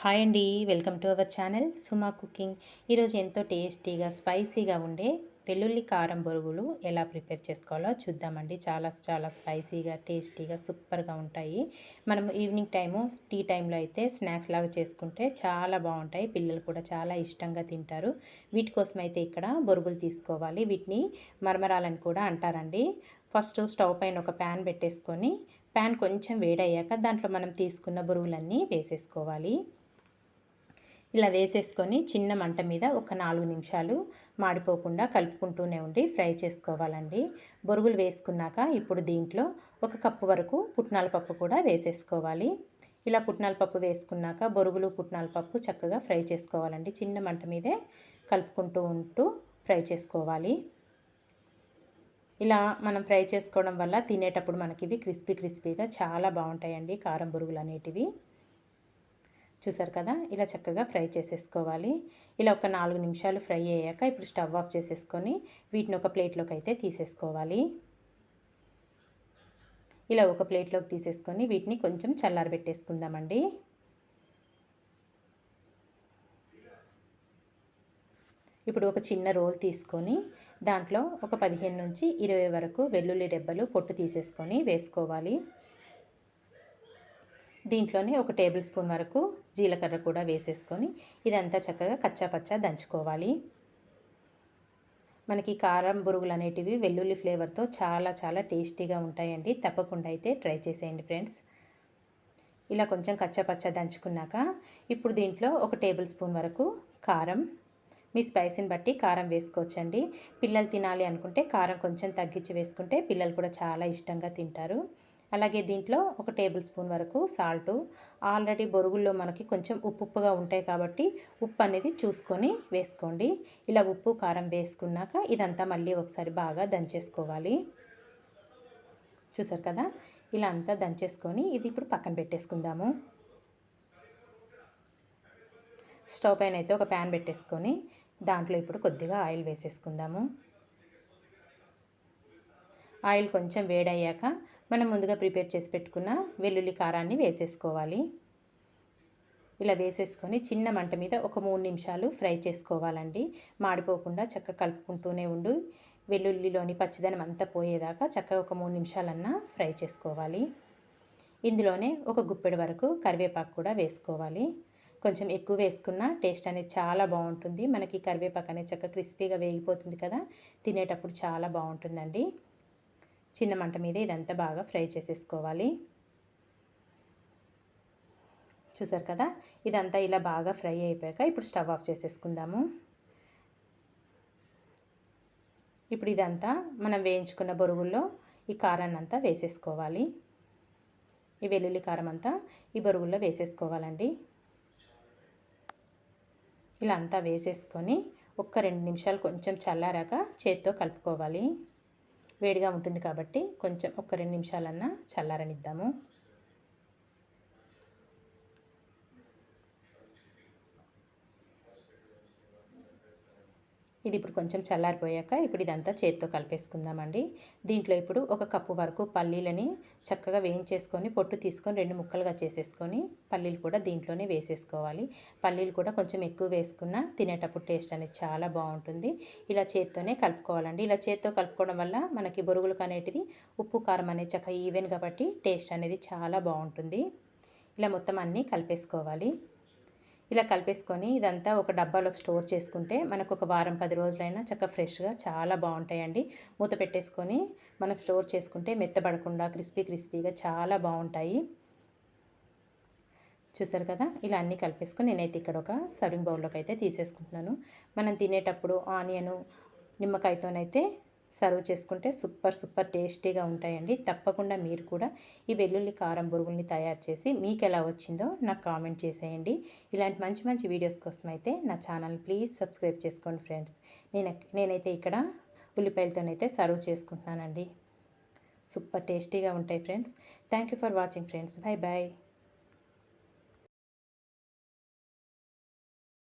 Hi అండి welcome to our channel Suma cooking. ఈరోజు ఎంతో టేస్టీగా స్పైసీగా ఉండే వెల్లుల్లి కారం బొరుగులు ఎలా ప్రిపేర్ చేసుకోవాలో చూద్దామండి. చాలా చాలా స్పైసీగా టేస్టీగా సూపర్గా ఉంటాయి. మనం ఈవినింగ్ టైము టీ టైంలో అయితే స్నాక్స్ లాగా చేసుకుంటే చాలా బాగుంటాయి. పిల్లలు కూడా చాలా ఇష్టంగా తింటారు. వీటి కోసం అయితే ఇక్కడ బొరుగులు తీసుకోవాలి. వీటిని మరమరాలని కూడా అంటారండి. ఫస్ట్ స్టవ్ పైన ఒక ప్యాన్ పెట్టేసుకొని ప్యాన్ కొంచెం వేడయ్యాక దాంట్లో మనం తీసుకున్న బొరుగులన్నీ వేసేసుకోవాలి. ఇలా వేసేసుకొని చిన్న మంట మీద ఒక నాలుగు నిమిషాలు మాడిపోకుండా కలుపుకుంటూనే ఉండి ఫ్రై చేసుకోవాలండి. బొరుగులు వేసుకున్నాక ఇప్పుడు దీంట్లో ఒక కప్పు వరకు పుట్నాల పప్పు కూడా వేసేసుకోవాలి. ఇలా పుట్నాల పప్పు వేసుకున్నాక బొరుగులు పుట్నాల పప్పు చక్కగా ఫ్రై చేసుకోవాలండి. చిన్న మంట మీదే కలుపుకుంటూ ఉంటూ ఫ్రై చేసుకోవాలి. ఇలా మనం ఫ్రై చేసుకోవడం వల్ల తినేటప్పుడు మనకి ఇవి క్రిస్పీ క్రిస్పీగా చాలా బాగుంటాయండి కారం బొరుగులు అనేటివి. చూసారు కదా? ఇలా చక్కగా ఫ్రై చేసేసుకోవాలి. ఇలా ఒక నాలుగు నిమిషాలు ఫ్రై అయ్యాక ఇప్పుడు స్టవ్ ఆఫ్ చేసేసుకొని వీటిని ఒక ప్లేట్లోకి అయితే తీసేసుకోవాలి. ఇలా ఒక ప్లేట్లోకి తీసేసుకొని వీటిని కొంచెం చల్లారబెట్టేసుకుందామండి ఇప్పుడు ఒక చిన్న రోల్ తీసుకొని దాంట్లో ఒక పదిహేను నుంచి ఇరవై వరకు వెల్లుల్లి రెబ్బలు పొట్టు తీసేసుకొని వేసుకోవాలి. దీంట్లోనే ఒక టేబుల్ స్పూన్ వరకు జీలకర్ర కూడా వేసేసుకొని ఇదంతా చక్కగా కచ్చాపచ్చా దంచుకోవాలి. మనకి కారం బురుగులు అనేటివి వెల్లుల్లి ఫ్లేవర్తో చాలా చాలా టేస్టీగా ఉంటాయండి. తప్పకుండా అయితే ట్రై చేసేయండి ఫ్రెండ్స్. ఇలా కొంచెం కచ్చాపచ్చ దంచుకున్నాక ఇప్పుడు దీంట్లో ఒక టేబుల్ స్పూన్ వరకు కారం. మీ స్పైసీని బట్టి కారం వేసుకోవచ్చండి. పిల్లలు తినాలి అనుకుంటే కారం కొంచెం తగ్గించి వేసుకుంటే పిల్లలు కూడా చాలా ఇష్టంగా తింటారు. అలాగే దీంట్లో ఒక టేబుల్ స్పూన్ వరకు సాల్టు. ఆల్రెడీ బొరుగుల్లో మనకి కొంచెం ఉప్పు ఉప్పుగా ఉంటాయి కాబట్టి ఉప్పు అనేది చూసుకొని వేసుకోండి. ఇలా ఉప్పు కారం వేసుకున్నాక ఇదంతా మళ్ళీ ఒకసారి బాగా దంచేసుకోవాలి. చూసారు కదా? ఇలా అంతా దంచేసుకొని ఇది ఇప్పుడు పక్కన పెట్టేసుకుందాము. స్టవ్ పైన అయితే ఒక ప్యాన్ పెట్టేసుకొని దాంట్లో ఇప్పుడు కొద్దిగా ఆయిల్ వేసేసుకుందాము. ఆయిల్ కొంచెం వేడయ్యాక మనం ముందుగా ప్రిపేర్ చేసి పెట్టుకున్న వెల్లుల్లి కారాన్ని వేసేసుకోవాలి. ఇలా వేసేసుకొని చిన్న మంట మీద ఒక మూడు నిమిషాలు ఫ్రై చేసుకోవాలండి. మాడిపోకుండా చక్కగా కలుపుకుంటూనే ఉండు. వెల్లుల్లిలోని పచ్చిదనం అంతా పోయేదాకా చక్కగా ఒక మూడు నిమిషాలన్నా ఫ్రై చేసుకోవాలి. ఇందులోనే ఒక గుప్పెడు వరకు కరివేపాకు కూడా వేసుకోవాలి. కొంచెం ఎక్కువ వేసుకున్న టేస్ట్ అనేది చాలా బాగుంటుంది. మనకి కరివేపాకు అనేది చక్కగా క్రిస్పీగా వేగిపోతుంది కదా తినేటప్పుడు చాలా బాగుంటుందండి. చిన్న మంట మీద ఇదంతా బాగా ఫ్రై చేసేసుకోవాలి. చూసారు కదా? ఇదంతా ఇలా బాగా ఫ్రై అయిపోయాక ఇప్పుడు స్టవ్ ఆఫ్ చేసేసుకుందాము. ఇప్పుడు ఇదంతా మనం వేయించుకున్న బొరుగుల్లో ఈ కారాన్ని అంతా వేసేసుకోవాలి. ఈ వెల్లుల్లి కారం అంతా ఈ బొరుగుల్లో వేసేసుకోవాలండి. ఇలా అంతా వేసేసుకొని ఒక్క రెండు నిమిషాలు కొంచెం చల్లారాక చేత్తో కలుపుకోవాలి. వేడిగా ఉంటుంది కాబట్టి కొంచెం ఒక రెండు నిమిషాలన్నా చల్లారనిద్దాము. ఇది ఇప్పుడు కొంచెం చల్లారిపోయాక ఇప్పుడు ఇదంతా చేత్తో కలిపేసుకుందామండి. దీంట్లో ఇప్పుడు ఒక కప్పు వరకు పల్లీలని చక్కగా వేయించేసుకొని పొట్టు తీసుకొని రెండు ముక్కలుగా చేసేసుకొని పల్లీలు కూడా దీంట్లోనే వేసేసుకోవాలి. పల్లీలు కూడా కొంచెం ఎక్కువ వేసుకున్న తినేటప్పుడు టేస్ట్ అనేది చాలా బాగుంటుంది. ఇలా చేత్తోనే కలుపుకోవాలండి. ఇలా చేత్తో కలుపుకోవడం వల్ల మనకి బొరుగులకు అనేటిది ఉప్పు కారం అనేది చక్కగా ఈవెన్ కాబట్టి టేస్ట్ అనేది చాలా బాగుంటుంది. ఇలా మొత్తం అన్నీ కలిపేసుకోవాలి. ఇలా కలిపేసుకొని ఇదంతా ఒక డబ్బాలో స్టోర్ చేసుకుంటే మనకు ఒక వారం పది రోజులైనా చక్కగా ఫ్రెష్గా చాలా బాగుంటాయండి. మూత పెట్టేసుకొని మనం స్టోర్ చేసుకుంటే మెత్తబడకుండా క్రిస్పీ క్రిస్పీగా చాలా బాగుంటాయి. చూసారు కదా? ఇలా అన్నీ కలిపేసుకొని నేనైతే ఇక్కడ ఒక సర్వింగ్ బౌల్లోకి అయితే తీసేసుకుంటున్నాను. మనం తినేటప్పుడు ఆనియను నిమ్మకాయతోనైతే సర్వ్ చేసుకుంటే సూపర్ సూపర్ టేస్టీగా ఉంటాయండి. తప్పకుండా మీరు కూడా ఈ వెల్లుల్లి కారం బురుగుల్ని తయారు చేసి మీకు ఎలా వచ్చిందో నాకు కామెంట్ చేసేయండి. ఇలాంటి మంచి మంచి వీడియోస్ కోసం అయితే నా ఛానల్ ప్లీజ్ సబ్స్క్రైబ్ చేసుకోండి ఫ్రెండ్స్. నేను నేనైతే ఇక్కడ ఉల్లిపాయలతోనైతే సర్వ్ చేసుకుంటున్నానండి. సూపర్ టేస్టీగా ఉంటాయి friends. Thank you for watching friends. Bye bye